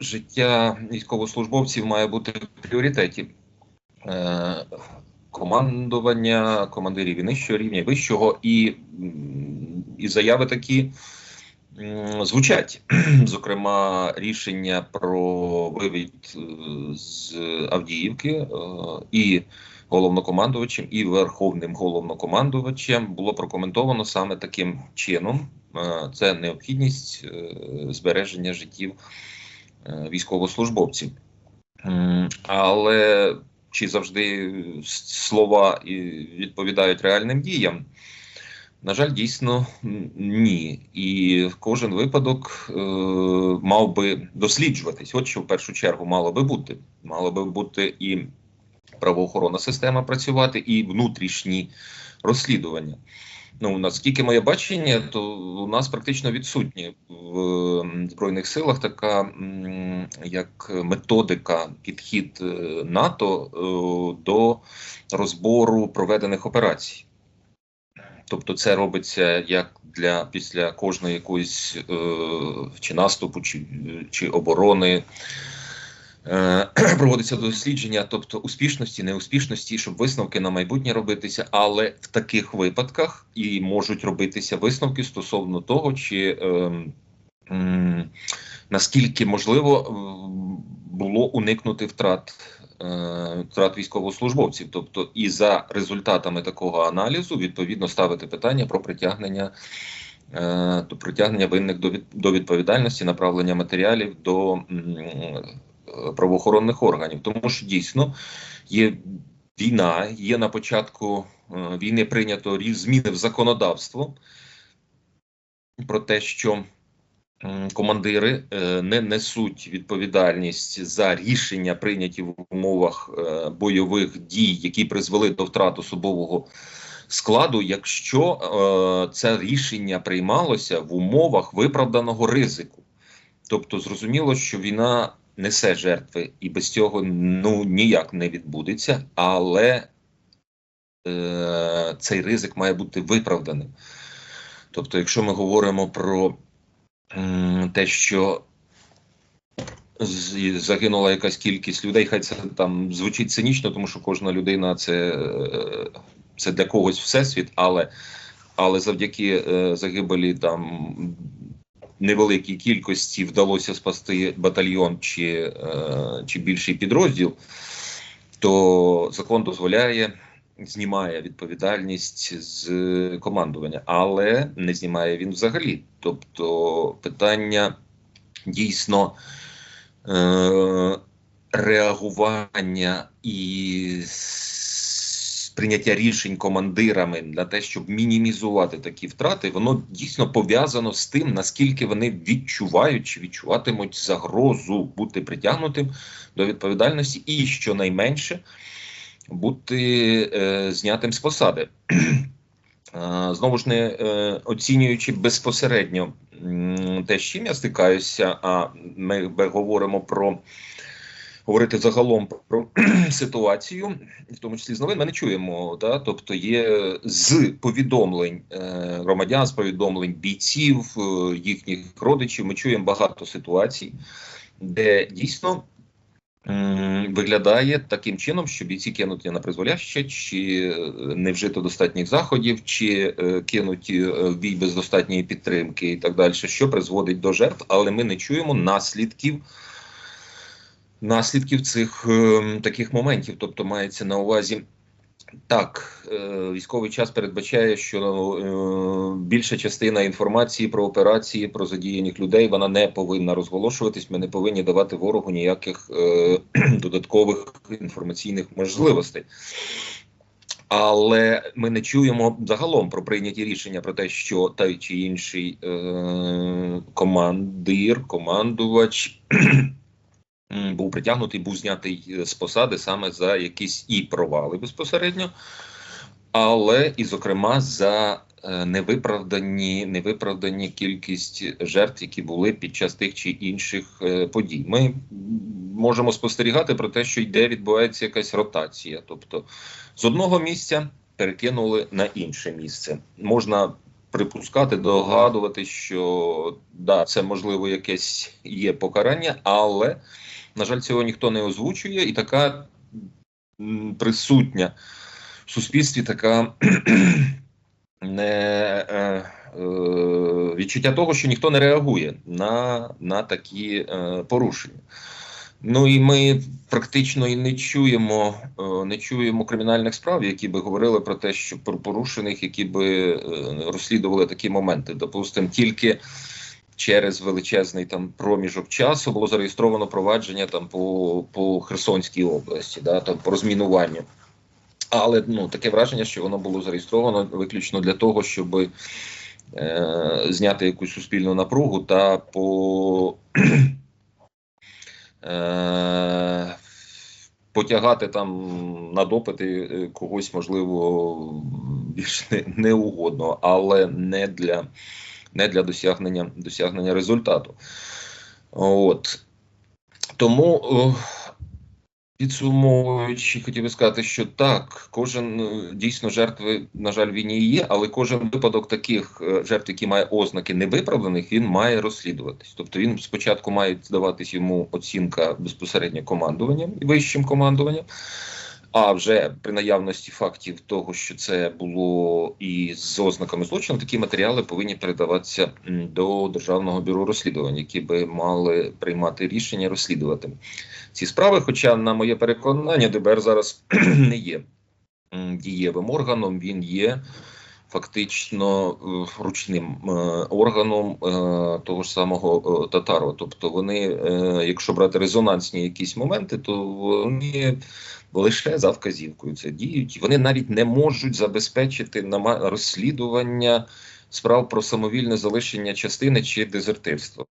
життя військовослужбовців має бути в пріоритеті. Е, командування, командирів і нижчого рівня, і вищого, і, і заяви такі звучать. Зокрема, рішення про вивід е, з Авдіївки е, і головнокомандувачем, і верховним головнокомандувачем було прокоментовано саме таким чином. Це необхідність збереження життів військовослужбовців. Але чи завжди слова відповідають реальним діям? На жаль, дійсно ні. І кожен випадок е, мав би досліджуватись. От що в першу чергу мало би бути. Мало би бути і правоохоронна система працювати, і внутрішні розслідування. Ну, наскільки моє бачення, то у нас практично відсутні в збройних силах така як методика, підхід е, НАТО е, до розбору проведених операцій. Тобто, це робиться як для після кожної якоїсь е, чи наступу, чи, чи оборони. Е, проводиться дослідження, тобто успішності, неуспішності, щоб висновки на майбутнє робитися, але в таких випадках і можуть робитися висновки стосовно того, чи ем, наскільки можливо було уникнути втрат. е, Втрат військовослужбовців, тобто і за результатами такого аналізу відповідно ставити питання про притягнення е, до притягнення винних до від, до відповідальності, направлення матеріалів до е, правоохоронних органів, тому що дійсно є війна, є на початку е, війни прийнято зміни в законодавство про те, що командири е, не несуть відповідальність за рішення, прийняті в умовах е, бойових дій, які призвели до втрат особового складу, якщо е, це рішення приймалося в умовах виправданого ризику. Тобто, зрозуміло, що війна несе жертви, і без цього ну ніяк не відбудеться, але е, цей ризик має бути виправданим. Тобто, якщо ми говоримо про м, те, що загинула якась кількість людей, хай це там звучить цинічно, тому що кожна людина це, е, це для когось всесвіт, але, але завдяки е, загибелі там невеликій кількості вдалося спасти батальйон чи, е, чи більший підрозділ, то закон дозволяє. Знімає відповідальність з командування, але не знімає він взагалі. Тобто питання дійсно е, реагування і прийняття рішень командирами на те, щоб мінімізувати такі втрати, воно дійсно пов'язано з тим, наскільки вони відчувають чи відчуватимуть загрозу бути притягнутим до відповідальності, і щонайменше бути е, знятим з посади. Знову ж не е, оцінюючи безпосередньо те, з чим я стикаюся, а ми говоримо про говорити загалом про ситуацію, в тому числі з новин, ми не чуємо. Да? Тобто є з повідомлень е, громадян, з повідомлень бійців, е, їхніх родичів. Ми чуємо багато ситуацій, де дійсно виглядає таким чином, що бійці кинуті на призволяще, чи е, не вжито достатніх заходів, чи кинуті в бій без достатньої підтримки і так далі, що призводить до жертв, але ми не чуємо наслідків. Наслідків цих е, таких моментів, тобто мається на увазі так, е, військовий час передбачає, що е, більша частина інформації про операції, про задіяних людей, вона не повинна розголошуватись. Ми не повинні давати ворогу ніяких е, додаткових інформаційних можливостей. Але ми не чуємо загалом про прийняті рішення про те, що той чи інший командир, командувач був притягнутий, був знятий е, з посади саме за якісь і провали безпосередньо, але і, зокрема, за е, невиправдані, невиправдані кількість жертв, які були під час тих чи інших е, подій. Ми можемо спостерігати про те, що йде, відбувається якась ротація. Тобто з одного місця перекинули на інше місце. Можна припускати, догадувати, що да, це можливо якесь є покарання, але, на жаль, цього ніхто не озвучує, і така присутня в суспільстві така не, е, е, відчуття того, що ніхто не реагує на, на такі е, порушення. Ну і ми практично і не чуємо, е, не чуємо кримінальних справ, які би говорили про те, що про порушених, які би розслідували такі моменти. Допустимо, тільки через величезний там проміжок часу було зареєстровано провадження там по, по Херсонській області, да, там по розмінуванню. Але ну таке враження, що воно було зареєстровано виключно для того, щоб е, зняти якусь суспільну напругу та по е, потягати там на допити е, когось, можливо, більш не, неугодного, але не для, не для досягнення, досягнення результату. От. Тому. о, Підсумовуючи, хотів би сказати, що так, кожен е, дійсно жертви, на жаль, війні є, але кожен випадок таких е, жертв, які має ознаки невиправданих, він має розслідуватись. Тобто він спочатку має здаватись йому оцінка безпосередньо командуванням і вищим командуванням. А вже при наявності фактів того, що це було і з ознаками злочину, такі матеріали повинні передаватися до Державного бюро розслідувань, які би мали приймати рішення розслідувати ці справи. Хоча, на моє переконання, ДБР зараз не є дієвим органом, він є фактично е, ручним е, органом е, того ж самого Татарова. Тобто, вони, якщо брати резонансні якісь моменти, то вони лише за вказівкою це діють. Вони навіть не можуть забезпечити розслідування справ про самовільне залишення частини чи дезертирство.